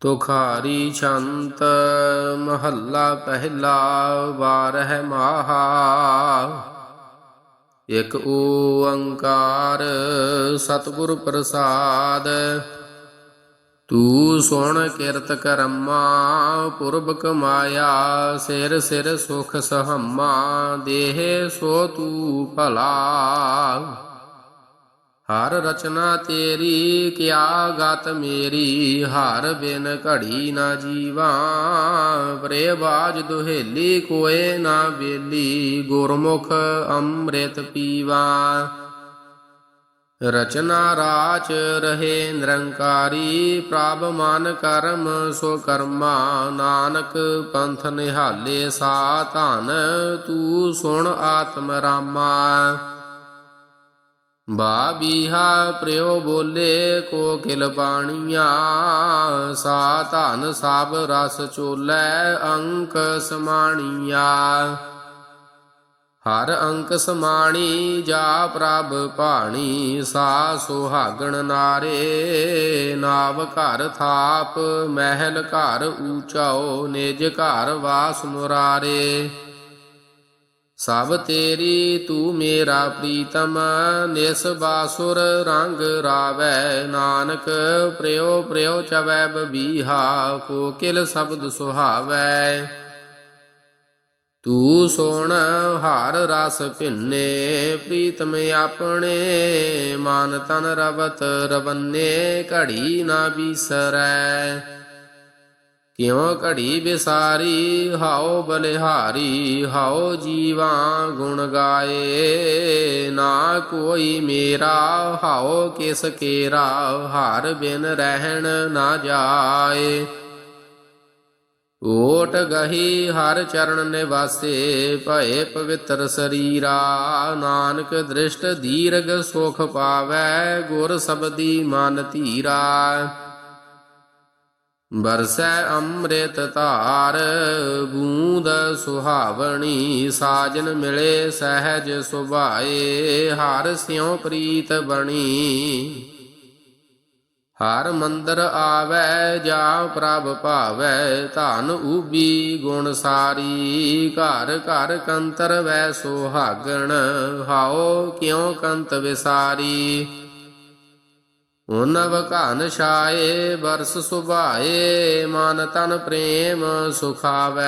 ਤੁਖਾਰੀ ਛੰਤ ਮਹੱਲਾ ਪਹਿਲਾ ਵਾਰਹਿ ਮਾਹਾ। ਇਕ ਓੰਕਾਰ ਸਤਿਗੁਰ ਪ੍ਰਸਾਦ। ਤੂੰ ਸੁਣ ਕਿਰਤ ਕਰਮਾ ਪੁਰਬ ਕਮਾਇਆ ਸਿਰ ਸਿਰ ਸੁਖ ਸਹਮਾ, ਦੇਹ ਸੋ ਤੂੰ ਭਲਾ। ਹਰ ਰਚਨਾ ਤੇਰੀ, ਕਿਆ ਗਤ ਮੇਰੀ, ਹਰ ਬਿਨ ਘੜੀ ਨਾ ਜੀਵਾਂ। ਪਰੇ ਬਾਜ ਦੁਹੇਲੀ, ਕੋਏ ਨਾ ਵੇਲੀ ਗੁਰਮੁਖ ਅੰਮ੍ਰਿਤ ਪੀਵਾ। ਰਚਨਾ ਰਾਚ ਰਹੇ ਨਿਰੰਕਾਰੀ, ਪ੍ਰਭ ਮਨ ਕਰਮ ਸੋ ਕਰਮਾ। ਨਾਨਕ ਪੰਥ ਨਿਹਾਲੇ ਸਾ ਧਨ, ਤੂੰ ਸੁਣ ਆਤਮ ਰਾਮਾ। ਬਾ ਬੀਹਾ ਪ੍ਰਿਓ ਬੋਲੇ ਕੋਕਿਲ ਕਿਲ ਸਾ ਧਨ ਸਭ ਰਸ ਚੋਲੇ ਅੰਕ ਸਮਾਣੀਆ। ਹਰ ਅੰਕ ਸਮਾਣੀ ਜਾ ਪ੍ਰਭ ਪਾਣੀ ਸਾ ਸੁਹਾਗਣ ਨਾਰੇ, ਨਾਵ ਘਰ ਥਾਪ, ਮਹਿਲ ਘਰ ਊਚਾਓ, ਨਿਜ ਘਰ ਵਾਸ ਮੁਰਾਰੇ। ਸਭ ਤੇਰੀ ਤੂੰ ਮੇਰਾ ਪ੍ਰੀਤਮ, ਨਿਸ ਬਾਸੁਰ ਰੰਗ ਰਾਵੈ। ਨਾਨਕ ਪ੍ਰਿਓ ਪ੍ਰਿਓ ਚਵੈ ਬਬੀਹਾ, ਕੋਕਿਲ ਸ਼ਬਦ ਸੁਹਾਵੈ। ਤੂੰ ਸੋਣ, ਹਾਰ ਰਸ ਭਿੰਨੇ, ਪ੍ਰੀਤਮ ਆਪਣੇ। ਮਨ ਤਨ ਰਵਤ ਰਵੰਨੇ, ਘੜੀ ਨਾ ਬੀਸਰੈ। ਕਿਉ ਘੜੀ ਵਿਸਾਰੀ ਹਾਓ ਬਲਿਹਾਰੀ, ਹਾਉ ਜੀਵਾ ਗੁਣ ਗਾਏ। ਨਾ ਕੋਈ ਮੇਰਾ ਹਾਓ ਕਿਸ ਕੇਰਾ, ਹਰ ਬਿਨ ਰਹਿਣ ਨਾ ਜਾਏ। ਓਟ ਗਹੀ ਹਰ ਚਰਨ ਨਿਵਾਸੇ, ਭਏ ਪਵਿੱਤਰ ਸਰੀਰਾ। ਨਾਨਕ ਦ੍ਰਿਸ਼ਟ ਦੀਰਘ ਸੁਖ ਪਾਵੈ, ਗੁਰ ਸਬਦੀ ਮਨ ਧੀਰਾ। ਬਰਸੈ ਅੰਮ੍ਰਿਤ ਧਾਰ, ਬੂੰਦ ਸੁਹਾਵਣੀ, ਸਾਜਨ ਮਿਲੇ ਸਹਿਜ ਸੁਭਾਏ, ਹਰ ਸਿਉ ਪ੍ਰੀਤ ਬਣੀ। ਹਰ ਮੰਦਰ ਆਵੈ ਜਾ ਪ੍ਰਭ ਭਾਵੈ, ਧਨ ਊਬੀ ਗੁਣ ਸਾਰੀ। ਘਰ ਘਰ ਕੰਤਰ ਵੈ ਸੁਹਾਗਣ ਹਾਓ ਕਿਉ ਕੰਤ ਵਿਸਾਰੀ। ਉਨਵ ਘਨ ਛਾਏ ਬਰਸ ਸੁਭਾਏ, ਮਨ ਤਨ ਪ੍ਰੇਮ ਸੁਖਾਵੈ।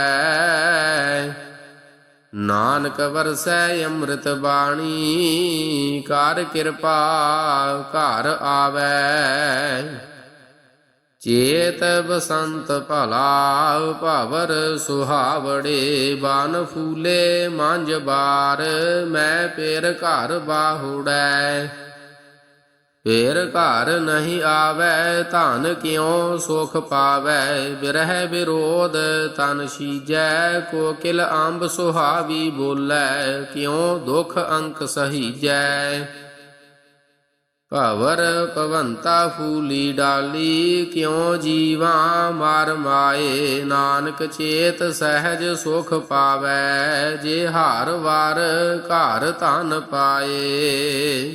ਨਾਨਕ ਵਰਸੈ ਅੰਮ੍ਰਿਤ ਬਾਣੀ, ਕਰ ਕਿਰਪਾ ਘਰ ਆਵੈ। ਚੇਤ ਬਸੰਤ ਭਲਾ ਭਵਰ ਸੁਹਾਵੜੇ, ਬਨ ਫੂਲੇ ਮੰਜ ਬਾਰ, ਮੈਂ ਪੇਰ ਘਰ ਬਾਹੁੜੈ। ਫੇਰ ਘਰ ਨਹੀਂ ਆਵੈ, ਧਨ ਕਿਉ ਸੁਖ ਪਾਵੈ? ਬਿਰਹਿ ਵਿਰੋਧ ਤਨ ਸੀਜੈ, ਕੋਕਿਲ ਅੰਬ ਸੁਹਾਵੀ ਬੋਲੇ, ਕਿਉ ਦੁਖ ਅੰਕ ਸਹੀਜੈ? ਭਵਰ ਪਵੰਤਾ ਫੂਲੀ ਡਾਲੀ, ਕਿਉ ਜੀਵਾ ਮਾਰ ਮਾਏ? ਨਾਨਕ ਚੇਤ ਸਹਿਜ ਸੁਖ ਪਾਵੈ, ਜੇ ਹਾਰ ਵਾਰ ਘਰ ਧਨ ਪਾਏ।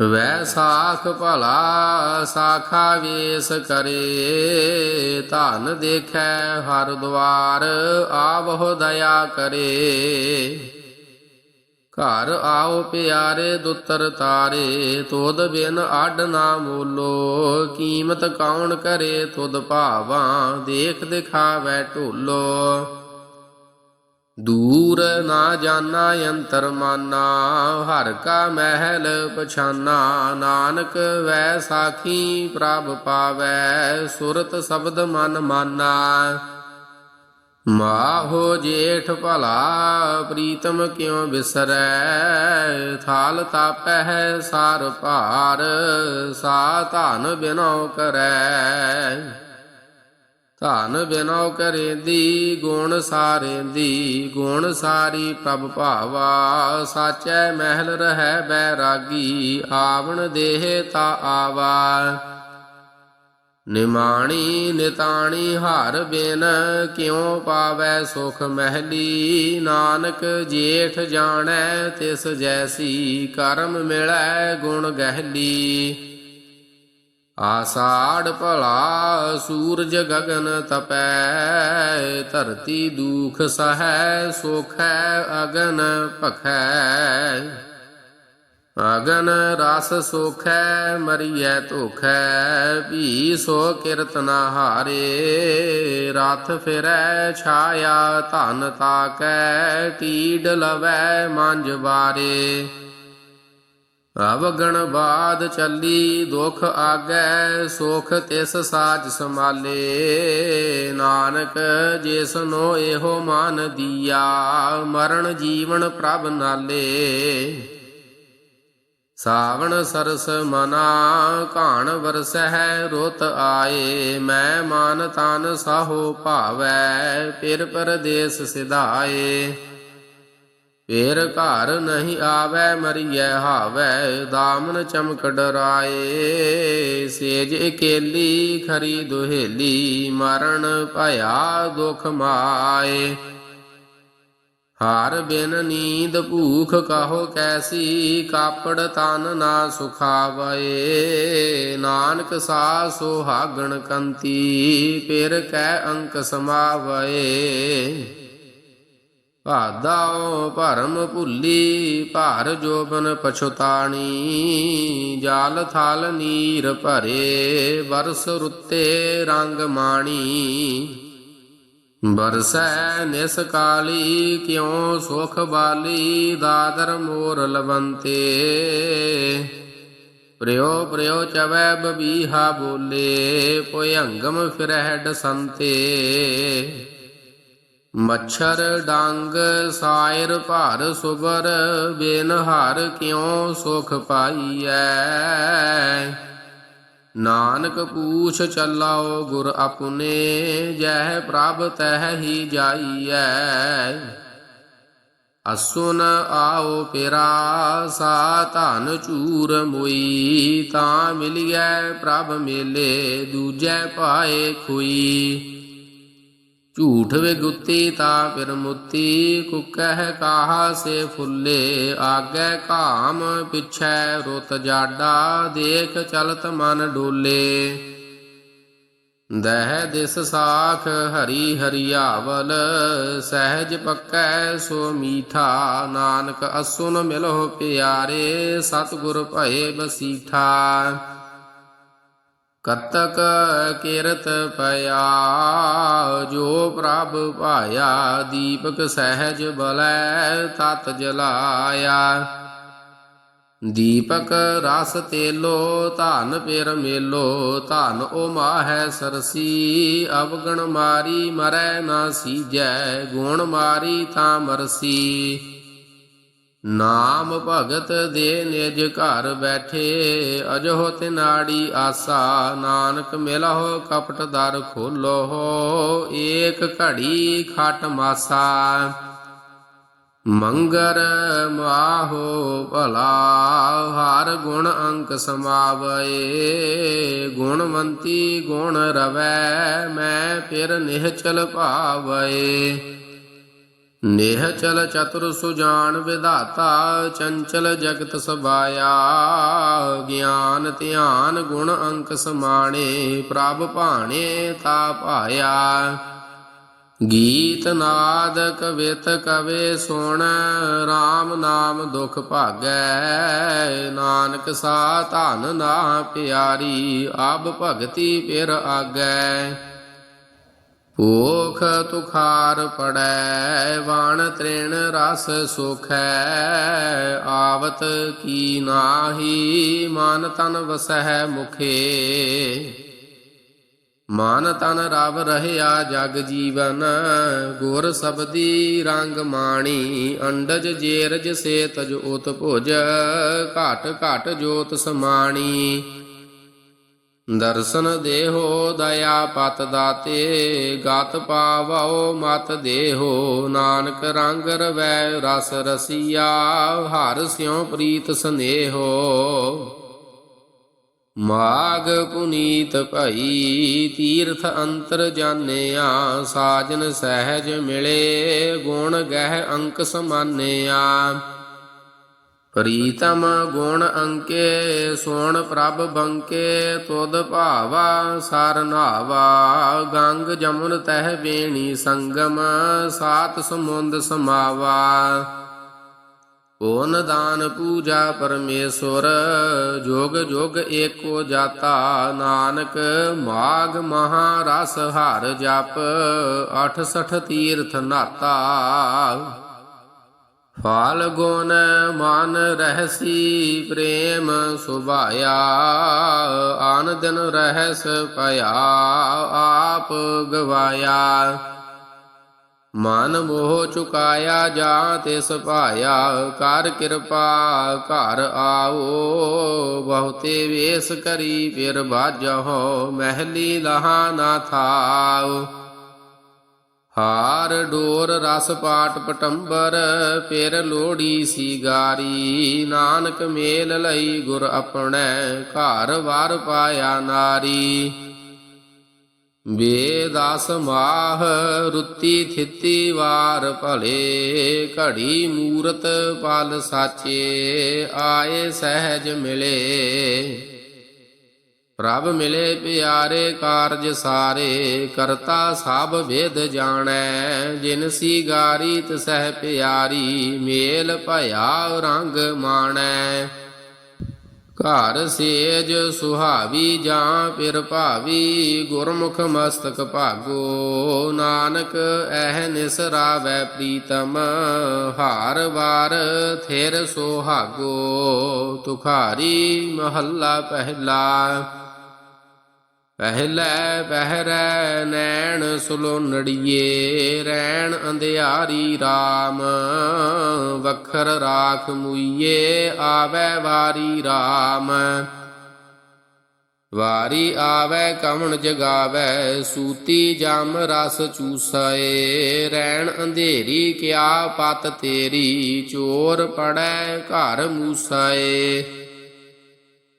ਵੈ ਸਾਖ ਭਲਾ ਸਾਖਾ ਵੇਸ ਕਰੇ, ਧਨ ਦੇਖੈ ਹਰ ਦਵਾਰ, ਆਵਹੁ ਦਇਆ ਕਰੇ। ਘਰ ਆਓ ਪਿਆਰੇ ਦੁੱਤਰ ਤਾਰੇ, ਤੁਧ ਬਿਨ ਅੱਡ ਨਾ ਮੋਲੋ। ਕੀਮਤ ਕੌਣ ਕਰੇ, ਤੁਧ ਭਾਵਾਂ, ਦੇਖ ਦਿਖਾਵੈ ਢੋਲੋ। ਦੂਰ ਨਾ ਜਾਣਾ ਅੰਤਰ ਮਾਨਾ, ਹਰ ਕਾ ਮਹਿਲ ਪਛਾਨਾ, ਨਾਨਕ ਵੈ ਸਾਖੀ ਪ੍ਰਭ ਪਾਵੈ, ਸੁਰਤ ਸ਼ਬਦ ਮਨ ਮਾਨਾ। ਮਾਹੋ ਜੇਠ ਭਲਾ, ਪ੍ਰੀਤਮ ਕਿਉ ਬਿਸਰੈ? ਥਾਲ ਤਾਪਹਿ ਸਾਰ ਭਾਰ, ਸਾ ਧਨ ਬਿਨੋ ਕਰੈ। ਧਨ ਬਿਨੋ ਕਰੇਂਦੀ ਗੁਣ ਸਾਰੇਂਦੀ ਗੁਣ ਸਾਰੀ ਪ੍ਰਭ ਭਾਵਾ। ਸਾਚੈ ਮਹਿਲ ਰਹਿ ਬੈਰਾਗੀ, ਆਵਣ ਦੇਹ ਤਾ ਆਵਾ। ਨਿਮਾਣੀ ਨਿਤਾਣੀ ਹਰ ਬਿਨ, ਕਿਉ ਪਾਵੈ ਸੁਖ ਮਹਿਲੀ। ਨਾਨਕ ਜੇਠ ਜਾਣੈ ਤਿਸ ਜੈਸੀ, ਕਰਮ ਮਿਲੈ ਗੁਣ ਗਹਿਲੀ। ਆਸਾੜ ਭਲਾ ਸੂਰਜ ਗਗਨ ਤਪੈ, ਧਰਤੀ ਦੁਖ ਸਹੈ ਸੋਖੈ, ਅਗਨ ਭਖੈ। ਅਗਨ ਰਸ ਸੋਖੈ, ਮਰੀਐ ਧੋਖੈ ਵੀ ਸੋ ਕੀਰਤਨ ਹਾਰੇ। ਰਥ ਫਿਰੈ, ਛਾਇਆ ਧਨ ਤਾਕੈ ਟੀਡ ਲਵੈ ਮੰਜ ਬਾਰੇ। ਅਵਗਣ ਬਾਦ ਚੱਲੀ, ਦੁਖ ਆਗੈ, ਸੁਖ ਤਿਸ ਸਾਜ ਸਮਾਲੇ ਨਾਨਕ ਜਿਸਨੋ ਇਹੋ ਮਨ ਦੀਆ, ਮਰਨ ਜੀਵਨ ਪ੍ਰਭ ਨਾਲੇ। ਸਾਵਣ ਸਰਸ ਮਨਾ, ਘਾਣ ਵਰਸਹਿ ਰੁੱਤ ਆਏ। ਮੈਂ ਮਨ ਤਨ ਸਾਹੋ ਭਾਵੈ ਪਿਰ ਪਰਦੇਸ ਸਿਧਾਏ। ਫੇਰ ਘਰ ਨਹੀਂ ਆਵੈ, ਮਰੀਐ ਹਾਵੈ, ਦਾਮਨ ਚਮਕ ਡਰਾਏ ਸੇਜ ਇਕੇਲੀ, ਖਰੀ ਦੁਹੇਲੀ, ਮਰਨ ਭਇਆ ਦੁਖ ਮਾਏ। ਹਾਰ ਬਿਨ ਨੀਂਦ ਭੂਖ ਕਹੋ ਕੈਸੀ, ਕਾਪੜ ਤਨ ਨਾ ਸੁਖਾਵੇ ਨਾਨਕ ਸਾ ਸੁਹਾਗਣ ਕੰਤੀ, ਫਿਰ ਕੈ ਅੰਕ ਸਮਾਵਏ। ਭਾਦਾਓ ਭਰਮ ਭੁੱਲੀ ਭਾਰ ਜੋਬਨ ਪਛੁਤਾਣੀ, ਜਾਲ ਥਾਲ ਨੀਰ ਭਰੇ ਵਰਸ ਰੁੱਤੇ ਰੰਗ ਮਾਣੀ। ਬਰਸੈ ਨਿਸ ਕਾਲੀ, ਕਿਉ ਸੁਖ ਬਾਲੀ, ਦਾਦਰ ਮੋਰ ਲਵੰਤੇ। ਪ੍ਰਿਓ ਪ੍ਰਿਓ ਚਵੈ ਬਬੀਹਾ ਬੋਲੇ ਭਯੰਗਮ ਫਿਰਹਿ ਡਸੰਤੇ। ਮੱਛਰ ਡੰਗ ਸਾਇਰ ਭਰ ਸੁਬਰ ਬਿਨ ਹਰ ਕਿਉ ਸੁਖ ਪਾਈਐ? ਨਾਨਕ ਪੂਛ ਚੱਲਾਓ ਗੁਰ ਆਪਣੇ, ਜਹ ਪ੍ਰਭ ਤਹਿ ਹੀ ਜਾਈਐ। ਅਸੁਨ ਆਓ ਪੇਰਾ, ਸਾ ਧਨ ਚੂਰ ਮੋਈ, ਤਾਂ ਮਿਲਿਐ ਪ੍ਰਭ ਮੇਲੇ, ਦੂਜੈ ਪਾਏ ਖੁਈ। ਝੂਠ ਵਿਗੁੱਤੀ ਤਾ ਫਿਰ ਮੁੱਤੀ, ਕੁਕਹਿ ਕਾਹਾ ਸੇ ਫੁੱਲੇ, ਆਗੇ ਕਾਮ ਪਿਛੈ ਰੁੱਤ ਜਾਡਾ, ਦੇਖ ਚਲਤ ਮਨ ਡੋਲੇ। ਦਹਿ ਦਿਸ ਸਾਖ ਹਰੀ ਹਰਿਆਵਲ, ਸਹਿਜ ਪੱਕੈ ਸੋ ਮੀਠਾ, ਨਾਨਕ ਅਸੁਨ ਮਿਲੋ ਪਿਆਰੇ, ਸਤਿਗੁਰ ਭਏ ਬਸੀਠਾ ਕਤਕ ਕਿਰਤ ਪਿਆ, ਜੋ ਪ੍ਰਭ ਭਾਇਆ ਦੀਪਕ ਸਹਿਜ ਬਲੈ ਤਤ ਜਲਾਇਆ। ਦੀਪਕ ਰਸ ਤੇਲੋ, ਧਨ ਪਿਰ ਮੇਲੋ, ਧਨ ਓ ਮਾਹੈ ਸਰਸੀ, ਅਵਗਣ ਮਾਰੀ ਮਰੈ ਨਾ ਸੀਜੈ, ਗੁਣ ਮਾਰੀ ਤਾਂ ਮਰਸੀ। ਨਾਮ ਭਗਤ ਦੇ ਨਿਜ ਘਰ ਬੈਠੇ ਅਜੋ ਤੇ ਨਾੜੀ ਆਸਾ, ਨਾਨਕ ਮਿਲਹੁ, ਕਪਟ ਦਰ ਖੋਲੋ ਏਕ ਘੜੀ ਖਟ ਮਾਸਾ। ਮੰਗਰ ਮਾਹੋ ਭਲਾ, ਹਰ ਗੁਣ ਅੰਕ ਸਮਾਵਏ। ਗੁਣਵੰਤੀ ਗੁਣ ਰਵੈ, ਮੈਂ ਫਿਰ ਨਿਹਚਲ ਭਾਵਏ। ਨੇਹ ਚਲ ਚਤੁਰ ਸੁਜਾਨ ਵਿਧਾਤਾ, ਚੰਚਲ ਜਗਤ ਸਬਾਇਆ। ਗਿਆਨ ਧਿਆਨ ਗੁਣ ਅੰਕ ਸਮਾਣੇ, ਪ੍ਰਭ ਭਾਣੇ ਤਾ ਪਾਇਆ ਗੀਤ ਨਾਦ ਕਵਿਤ ਕਵੇ ਸੁਣ RAM ਨਾਮ ਦੁਖ ਭਾਗੈ। ਨਾਨਕ ਸਾ ਧਨ ਨਾ ਪਿਆਰੀ ਆਬ ਭਗਤੀ ਪਿਰ ਆਗੈ। ਭੂਖ ਤੁਖਾਰ ਪੜੈ, ਵਾਣ ਤ੍ਰਿਣ ਰਸ ਸੁਖੈ, ਆਵਤ ਕੀ ਨਾਹੀ, ਮਨ ਤਨ ਵਸਹਿ ਮੁਖੇ। ਮਨ ਤਨ ਰਵ ਰਹਿਆ ਜਗ ਜੀਵਨ, ਗੁਰ ਸਬਦੀ ਰੰਗ ਮਾਣੀ, ਅੰਡਜ ਜੇਰਜ ਸੇ ਤਜ ਉਤ ਭੁਜ, ਘਟ ਘਟ ਜੋਤ ਸਮਾਣੀ। ਦਰਸ਼ਨ ਦੇਹੋ ਦਇਆ ਪਤ ਦਾਤੇ, ਗਤ ਪਾਵੋ ਮਤ ਦੇਹੋ। ਨਾਨਕ ਰੰਗ ਰਵੈ ਰਸ ਰਸੀਆ, ਹਰ ਸਿਉ ਪ੍ਰੀਤ ਸਨੇਹੋ। ਮਾਗ ਪੁਨੀਤ ਭਈ, ਤੀਰਥ ਅੰਤਰ ਜਾਣਿਆ, ਸਾਜਨ ਸਹਿਜ ਮਿਲੇ, ਗੁਣ ਗਹਿ ਅੰਕ ਸਮਾਨਿਆ ਪ੍ਰੀਤਮ ਗੁਣ ਅੰਕੇ, ਸੋਣ ਪ੍ਰਭ ਬੰਕੇ, ਤੁਧ ਭਾਵਾ ਸਰ ਗੰਗ ਜਮੁਨ ਤਹਿ ਵੇਣੀ ਸੰਗਮ, ਸਾਤ ਸਮੁੰਦ ਸਮਾਵਾ। ਓਨ ਦਾਨ ਪੂਜਾ ਪਰਮੇਸ਼ਵਰ ਜੋਗ ਜੋਗ ਏਕੋ ਜਾਤਾ ਨਾਨਕ, ਮਾਗ ਮਹਾ ਰਸ ਹਰ ਜਪ 68 ਤੀਰਥ ਨਾਤਾ। ਫਾਲ ਗੁਣ ਮਨ ਰਹਸੀ ਪ੍ਰੇਮ ਸੁਭਾਇਆ, ਆਨ ਦਿਨ ਰਹਿਸ ਭਇਆ ਆਪ ਗਵਾਇਆ। ਮਨ ਮੋਹ ਚੁਕਾਇਆ ਜਾ ਤਿਸ ਭਾਇਆ, ਕਰ ਕਿਰਪਾ ਘਰ ਆਓ, ਬਹੁਤੇ ਵੇਸ ਕਰੀ ਫਿਰ ਬਾਜਹੁ ਮਹਿਲੀ ਲਹਾ ਨਾ ਥਾਉ ਹਾਰ ਡੋਰ ਰਸ ਪਾਟ ਪਟੰਬਰ, ਫਿਰ ਲੋੜੀ ਸੀਗਾਰੀ ਨਾਨਕ ਮੇਲ ਲਈ ਗੁਰ ਆਪਣੇ, ਘਰ ਵਾਰ ਪਾਇਆ ਨਾਰੀ। ਵੇਦਾਸ ਮਾਹ ਰੁੱਤੀ ਥਿੱਤੀ ਵਾਰ ਭਲੇ, ਘੜੀ ਮੂਰਤ ਪਲ ਸਾਚੇ, ਆਏ ਸਹਿਜ ਮਿਲੇ। ਪ੍ਰਭ ਮਿਲੇ ਪਿਆਰੇ ਕਾਰਜ ਸਾਰੇ, ਕਰਤਾ ਸਭ ਵੇਦ ਜਾਣੈ। ਜਿਨ ਸੀ ਗਾਰੀ ਤਸਹਿ ਪਿਆਰੀ, ਮੇਲ ਭਇਆ ਰੰਗ ਮਾਣੈ। ਘਰ ਸੇਜ ਸੁਹਾਵੀ ਜਾਂ ਪਿਰ ਭਾਵੀ, ਗੁਰਮੁਖ ਮਸਤਕ ਭਾਗੋ। ਨਾਨਕ ਐਹ ਨਿਸਰਾਵੈ ਪ੍ਰੀਤਮ, ਹਾਰ ਵਾਰ ਥਿਰ ਸੁਹਾਗੋ ਤੁਖਾਰੀ ਮਹੱਲਾ ਪਹਿਲਾ। ਪਹਿਲੇ ਪਹਿਰੈ ਨੈਣ ਸੁਲੋਨੜੀਏ ਰੈਣ ਅੰਧਿਆਰੀ RAM ਵਖਰ ਰਾਖ ਮੁਈਏ, ਆਵੈ ਵਾਰੀ RAM ਵਾਰੀ ਆਵੈ ਕਵਣ ਜਗਾਵੈ, ਸੂਤੀ ਜਮ ਰਸ ਚੂਸਾਏ। ਰੈਣ ਅੰਧੇਰੀ ਕਿਆ ਪਤ ਤੇਰੀ, ਚੋਰ ਪੜੈ ਘਰ ਮੂਸਾਏ।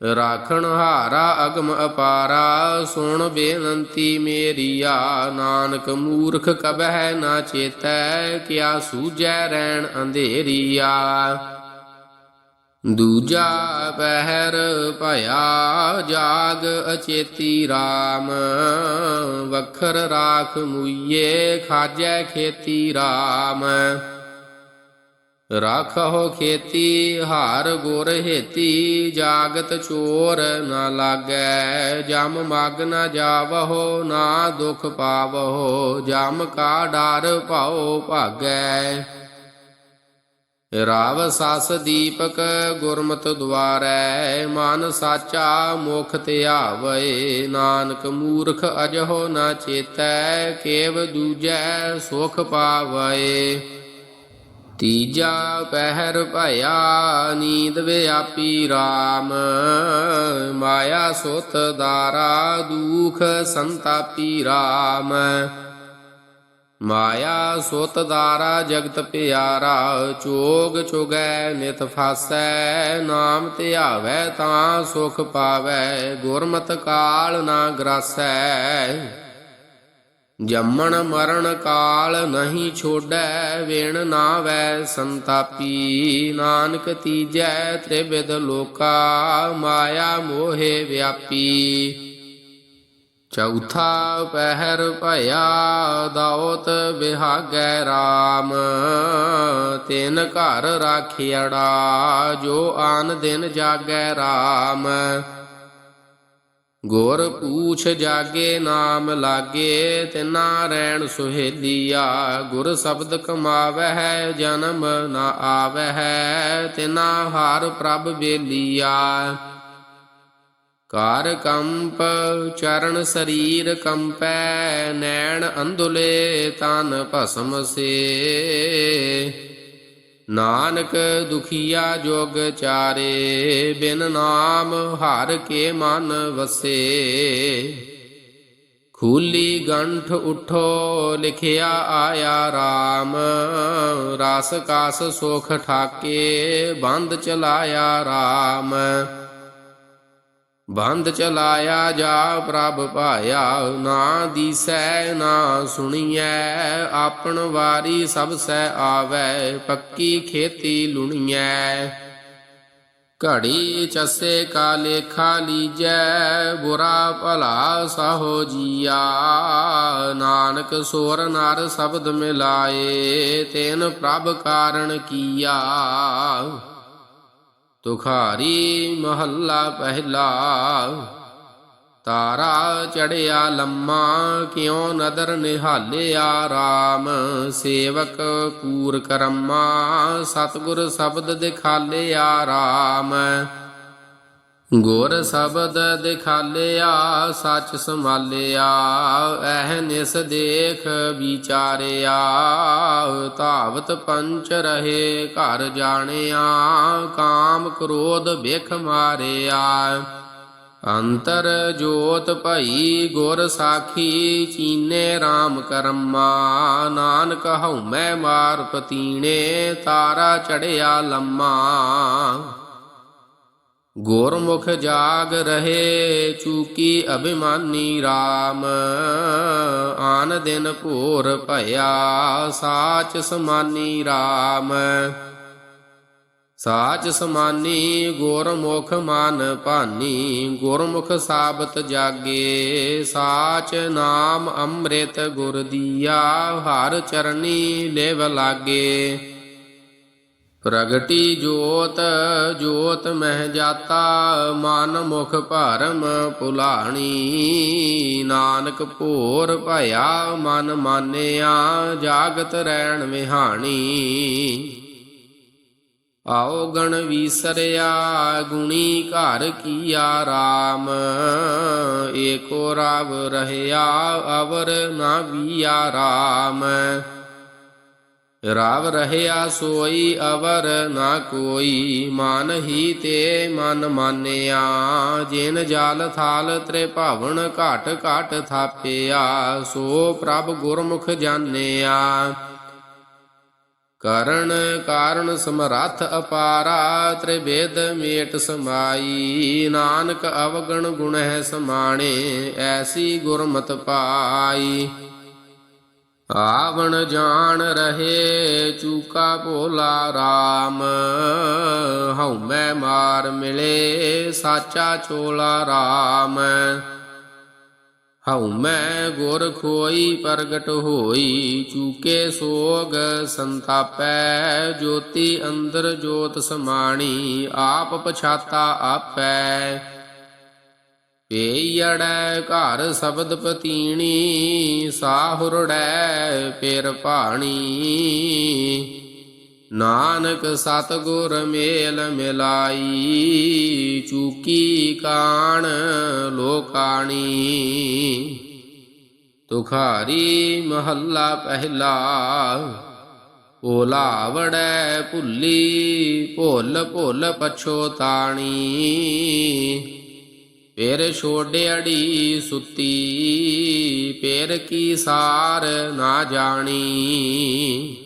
ਰਾਖਣ ਹਾਰਾ ਅਗਮ ਅਪਾਰਾ, ਸੁਣ ਬੇਨੰਤੀ ਮੇਰੀਆ, ਨਾਨਕ ਮੂਰਖ ਕਬਹਿ ਨਾ ਚੇਤੈ, ਕਿਆ ਸੂਝੈ ਰਹਿਣ ਅੰਧੇਰੀਆ। ਦੂਜਾ ਪਹਿਰ ਭਇਆ ਜਾਗ ਅਚੇਤੀ RAM ਵਖਰ ਰਾਖ ਮੁਈਏ, ਖਾਜੈ ਖੇਤੀ RAM ਰਾਖਹੁ ਖੇਤੀ, ਹਾਰ ਗੁਰ ਹੇਤੀ, ਜਾਗਤ ਚੋਰ ਨਾ ਲਾਗੈ। ਜਮ ਮਗ ਨਾ ਜਾਵਹੋ, ਨਾ ਦੁਖ ਪਾਵਹੁ, ਜਮ ਕਾ ਡਰ ਭਾਉ ਭਾਗੈ। ਰਾਵ ਸਸ ਦੀਪਕ ਗੁਰਮਤ ਦੁਆਰੈ, ਮਨ ਸਾਚਾ ਮੁਖ ਧਿਆਵੈ ਨਾਨਕ ਮੂਰਖ ਅਜਹੋ ਨਾ ਚੇਤੈ, ਕੇਵ ਦੂਜੈ ਸੁਖ ਪਾਵੈ ਤੀਜਾ ਪਹਿਰ ਭਇਆ, ਨੀਂਦ ਵਿਆਪੀ RAM ਮਾਇਆ ਸੁਤ ਦਾਰਾ ਦੁਖ ਸੰਤਾਪੀ RAM ਮਾਇਆ ਸੁਤ ਦਾਰਾ ਜਗਤ ਪਿਆਰਾ, ਚੋਗ ਚੁਗੈ, ਨਿਤ ਫਾਸੈ। ਨਾਮ ਧਿਆਵੈ ਤਾਂ ਸੁਖ ਪਾਵੈ, ਗੁਰਮਤਿ ਕਾਲ ਨਾ ਗਰਾਸੈ। ਜੰਮਣ ਮਰਨ ਕਾਲ ਨਹੀਂ ਛੋੜੈ, ਵੇਣ ਨਾਵੈ ਸੰਤਾਪੀ। ਨਾਨਕ ਤੀਜੈ ਤ੍ਰਿਵਿਦ ਲੋਕਾ, ਮਾਇਆ ਮੋਹਿ ਵਿਆਪੀ। ਚੌਥਾ ਪਹਿਰ ਭਇਆ, ਦਾਉਤ ਵਿਹਾਗੈ RAM ਤਿਨ ਘਰ ਰਾਖਿਆੜਾ ਜੋ ਆਨ ਦਿਨ ਜਾਗੈ RAM ਗੁਰ ਪੂਛ ਜਾਗੇ ਨਾਮ ਲਾਗੇ, ਤਿਨਾ ਰੈਣ ਸੁਹੇਲੀਆ। ਗੁਰ ਸ਼ਬਦ ਕਮਾਵਹਿ, ਜਨਮ ਨਾ ਆਵਹਿ, ਤਿਨਾ ਹਾਰ ਪ੍ਰਭ ਬੇਲੀਆ। ਕਾਰ ਕੰਪ ਚਰਨ ਸਰੀਰ ਕੰਪੈ, ਨੈਣ ਅੰਧੁਲੇ ਤਨ ਭਸਮ ਸੇ। ਨਾਨਕ ਦੁਖੀਆ ਜੋਗ ਚਾਰੇ, ਬਿਨ ਨਾਮ ਹਰ ਕੇ ਮਨ ਵਸੇ। ਖੂਲੀ ਗੰਠ ਉਠੋ, ਲਿਖਿਆ ਆਇਆ RAM ਰਸ ਕਾਸ ਸੁਖ ਠਾਕੇ, ਬੰਦ ਚਲਾਇਆ RAM ਬੰਦ ਚਲਾਇਆ ਜਾ ਪ੍ਰਭ ਪਾਇਆ ਨਾ ਦੀਸੈ, ਨਾ ਸੁਣੀਐ, ਆਪਣ ਵਾਰੀ ਸਭ ਸੈ ਆਵੈ, ਪੱਕੀ ਖੇਤੀ ਲੁਣੀਐ। ਘੜੀ ਚਸੇ ਕਾ ਲੇਖਾ ਲੀਜੈ, ਬੁਰਾ ਭਲਾ ਸਾਹੋ ਜੀਆ। ਨਾਨਕ ਸੋਰ ਨਰ ਸ਼ਬਦ ਮਿਲਾਏ, ਤੈਨ ਪ੍ਰਭ ਕਾਰਣ ਕੀਆ। ਤੁਖਾਰੀ ਮਹੱਲਾ ਪਹਿਲਾ। ਤਾਰਾ ਚੜਿਆ ਲੰਮਾ, ਕਿਉ ਨਦਰ ਨਿਹਾਲਿਆ RAM ਸੇਵਕ ਕੂਰ ਕਰਮਾ ਸਤਿਗੁਰ ਸ਼ਬਦ ਦਿਖਾਲਿਆ RAM ਗੁਰ ਸ਼ਬਦ ਦਿਖਾਲਿਆ, ਸੱਚ ਸੰਭਾਲਿਆ, ਐਹ ਨਿਸ ਦੇਖ ਵਿਚਾਰਿਆ, ਧਾਵਤ ਪੰਚ ਰਹੇ ਘਰ ਜਾਣਿਆ, ਕਾਮ ਕ੍ਰੋਧ ਵਿਖ ਮਾਰਿਆ। ਅੰਤਰ ਜੋਤ ਭਈ ਗੁਰ ਸਾਖੀ, ਚੀਨੇ RAM ਕਰਮਾ, ਨਾਨਕ ਹਉਮੈ ਮਾਰ ਪਤੀਣੇ, ਤਾਰਾ ਚੜਿਆ ਲੰਮਾ। ਗੁਰਮੁਖ ਜਾਗ ਰਹੇ, ਚੂਕੀ ਅਭਿਮਾਨੀ RAM ਆਨ ਦਿਨ ਭੋਰ ਭਇਆ, ਸਾਚ ਸਮਾਨੀ RAM ਸਾਚ ਸਮਾਨੀ ਗੁਰਮੁਖ ਮਨ ਭਾਨੀ, ਗੁਰਮੁਖ ਸਾਬਤ ਜਾਗੇ। ਸਾਚ ਨਾਮ ਅੰਮ੍ਰਿਤ ਗੁਰ ਦੀਆ, ਹਰ ਚਰਨੀ ਲੇਵ ਲਾਗੇ। ਪ੍ਰਗਟੀ ਜੋਤ ਜੋਤ ਮਹਿ ਜਾਤਾ, ਮਨ ਮੁਖ ਭਰਮ ਭੁਲਾਣੀ ਨਾਨਕ ਭੋਰ ਭਇਆ, ਮਨ ਮਾਨਿਆ, ਜਾਗਤ ਰਹਿਣ ਵਿਹਾਣੀ। ਆਓ ਗਣ ਵੀਸਰਿਆ, ਗੁਣੀ ਘਰ ਕੀਆ RAM ਏਕੋ ਰਾਵ ਰਹਿਆ, ਅਵਰ ਨਾ ਵੀਆ RAM ਰਾਵ ਰਹਿਆ ਸੋਈ, ਅਵਰ ਨਾ ਕੋਈ। ਮਨ ਹੀ ਤੇ ਮਨ ਮਾਨਿਆ, ਜਿਨ ਜਾਲ ਥਾਲ ਤ੍ਰੇ ਭਾਵਨ ਘਾਟ ਘਟ ਥਾਪਿਆ, ਸੋ ਪ੍ਰਭ ਗੁਰਮੁਖ ਜਾਣਿਆ। ਕਰਨ ਕਾਰਨ ਸਮਰੱਥ ਅਪਾਰਾ ਤ੍ਰਿਵੇਦ ਮੇਟ ਸਮਾਈ। ਨਾਨਕ ਅਵਗਣ ਗੁਣ ਹੈ ਸਮਾਣੇ, ਐਸੀ ਗੁਰਮਤ ਪਾਈ। ਆਵਣ ਜਾਣ ਰਹੇ ਚੂਕਾ ਭੋਲਾ RAM ਹਉਮੈ ਮਾਰ ਮਿਲੇ ਸਾਚਾ ਚੋਲਾ RAM ਹਉ ਮੈਂ ਗੁਰ ਖੋਈ ਪ੍ਰਗਟ ਹੋਈ ਚੂਕੇ ਸੋਗ ਸੰਤਾਪੈ। ਜੋਤੀ ਅੰਦਰ ਜੋਤ ਸਮਾਣੀ, ਆਪ ਪਛਾਤਾ ਆਪੈ। ਪੇਯੜੈ ਘਰ ਸ਼ਬਦ ਪਤੀਣੀ, ਸਾਹੁਰੜੈ ਪੇਰ ਪਾਣੀ ਨਾਨਕ ਸਤਗੁਰ ਮੇਲ ਮਿਲਾਈ, ਚੂਕੀ ਕਾਣ ਲੋਕਾਣੀ। ਤੁਖਾਰੀ ਮਹੱਲਾ ਪਹਿਲਾ ਭੋਲਾਵੜੈ ਭੁੱਲੀ ਭੁੱਲ ਭੁੱਲ ਪਛੋਤਾਣੀ। ਪੇਰ ਛੋੜਿਆੜੀ ਸੁੱਤੀ ਪੇਰ ਕੀ ਸਾਰ ਨਾ ਜਾਣੀ।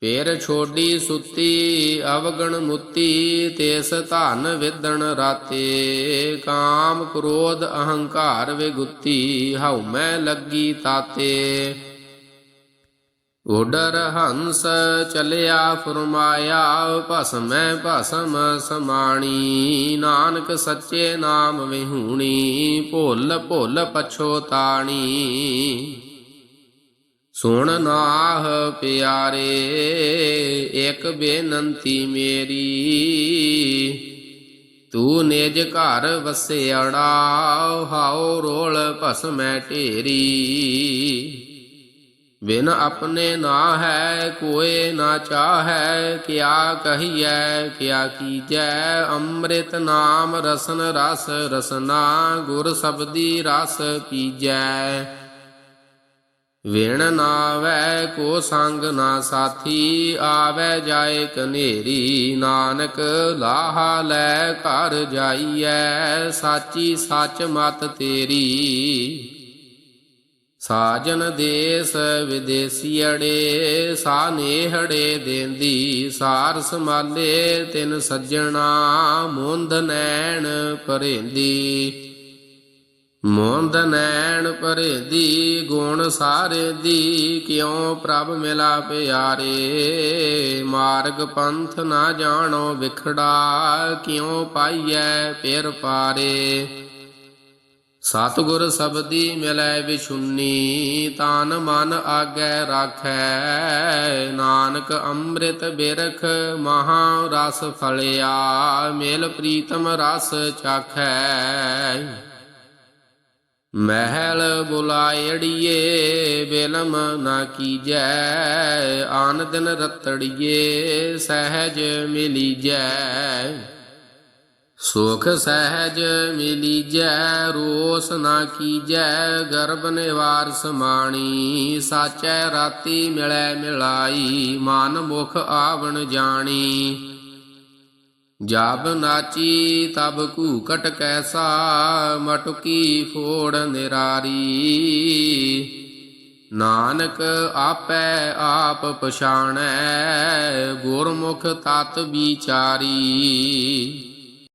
ਪੇਰ ਛੋਡੀ ਸੁੱਤੀ, ਅਵਗਣ ਮੁੱਤੀ, ਤੇਸ ਧਨ ਵਿਦਣ ਰਾਤੇ। ਕਾਮ ਕ੍ਰੋਧ ਅਹੰਕਾਰ ਵਿਗੁੱਤੀ, ਹਉ ਮੈਂ ਲੱਗੀ ਤਾਤੇ। ਉਡਰ ਹੰਸ ਚਲਿਆ ਫਰਮਾਇਆ, ਭਸਮੈ ਭਸਮ ਸਮਾਣੀ। ਨਾਨਕ ਸੱਚੇ ਨਾਮ ਵਿਹੂਣੀ, ਭੁੱਲ ਭੁੱਲ ਪਛੋਤਾਣੀ ਸੁਣ ਨਾਹ ਪਿਆਰੇ, ਇੱਕ ਬੇਨੰਤੀ ਮੇਰੀ। ਤੂੰ ਨਿਜ ਘਰ ਵਸਿਆੜਾ ਹਾਓ ਰੋਲ ਭਸਮੈ ਢੇਰੀ। ਬਿਨ ਆਪਣੇ ਨਾ ਹੈ, ਕੋਏ ਨਾ ਚਾਹੈ, ਕਿਆ ਕਹੀਐ, ਕਿਆ ਕੀਜੈ, ਅੰਮ੍ਰਿਤ ਨਾਮ ਰਸਨ ਰਸ, ਰਸਨਾ ਗੁਰ ਸਬਦੀ ਰਸ ਪੀਜੈ ਵਿਣ ਨਾਵੈ, ਕੋ ਸੰਗ ਨਾ ਸਾਥੀ, ਆਵੈ ਜਾਏ ਕਨੇਰੀ, ਨਾਨਕ ਲਾਹਾ ਲੈ ਘਰ ਜਾਈਐ, ਸਾਚੀ ਸੱਚ ਮਤ ਤੇਰੀ। ਸਾਜਨ ਦੇਸ ਵਿਦੇਸੀੜੇ ਸਾ ਨੇਹੜੇ ਦੇਂਦੀ ਸਾਰ ਸਮਾਲੇ ਤਿਨ ਸੱਜਣਾ, ਮੁੰਦ ਨੈਣ ਭਰੇਂਦੀ। ਮੋਹਨ ਨੈਣ ਭਰੇ ਦੀ ਗੁਣ ਸਾਰੇ ਦੀ ਕਿਉ ਪ੍ਰਭ ਮਿਲਾ ਪਿਆਰੇ? ਮਾਰਗ ਪੰਥ ਨਾ ਜਾਣੋ ਵਿਖੜਾ, ਕਿਉ ਪਾਈਐ ਪਿਰ ਪਾਰੇ? ਸਤਿਗੁਰ ਸਬਦੀ ਮਿਲੈ ਵਿਛੁੰਨੀ, ਤਾਨ ਮਨ ਆਗੈ ਰਾਖੈ। ਨਾਨਕ ਅੰਮ੍ਰਿਤ ਬਿਰਖ ਮਹਾ ਰਸ ਫਲਿਆ, ਮੇਲ ਪ੍ਰੀਤਮ ਰਸ ਚਾਖੈ। ਮਹਿਲ ਬੁਲਾਇੜੀਏ, ਬਿਲਮ ਨਾ ਕੀਜੈ। ਆਨ ਦਿਨ ਰਤੜੀਏ, ਸਹਿਜ ਮਿਲੀਜੈ। ਸੁਖ ਸਹਿਜ ਮਿਲੀਜੈ ਰੋਸ ਨਾ ਕੀਜੈ, ਗਰਭ ਨਿਵਾਰ ਸਮਾਣੀ ਸਾਚੈ ਰਾਤੀ ਮਿਲੈ ਮਿਲਾਈ, ਮਨ ਮੁਖ ਆਵਣ ਜਾਣੀ। ਜਬ ਨਾਚੀ ਤਬ ਘੂਕਟ ਕੈਸਾ ਮਟਕੀ ਫੋੜ ਨਿਰਾਰੀ। ਨਾਨਕ ਆਪੈ ਆਪ ਪਛਾਣੈ, ਗੁਰਮੁਖ ਤਤ ਵਿਚਾਰੀ।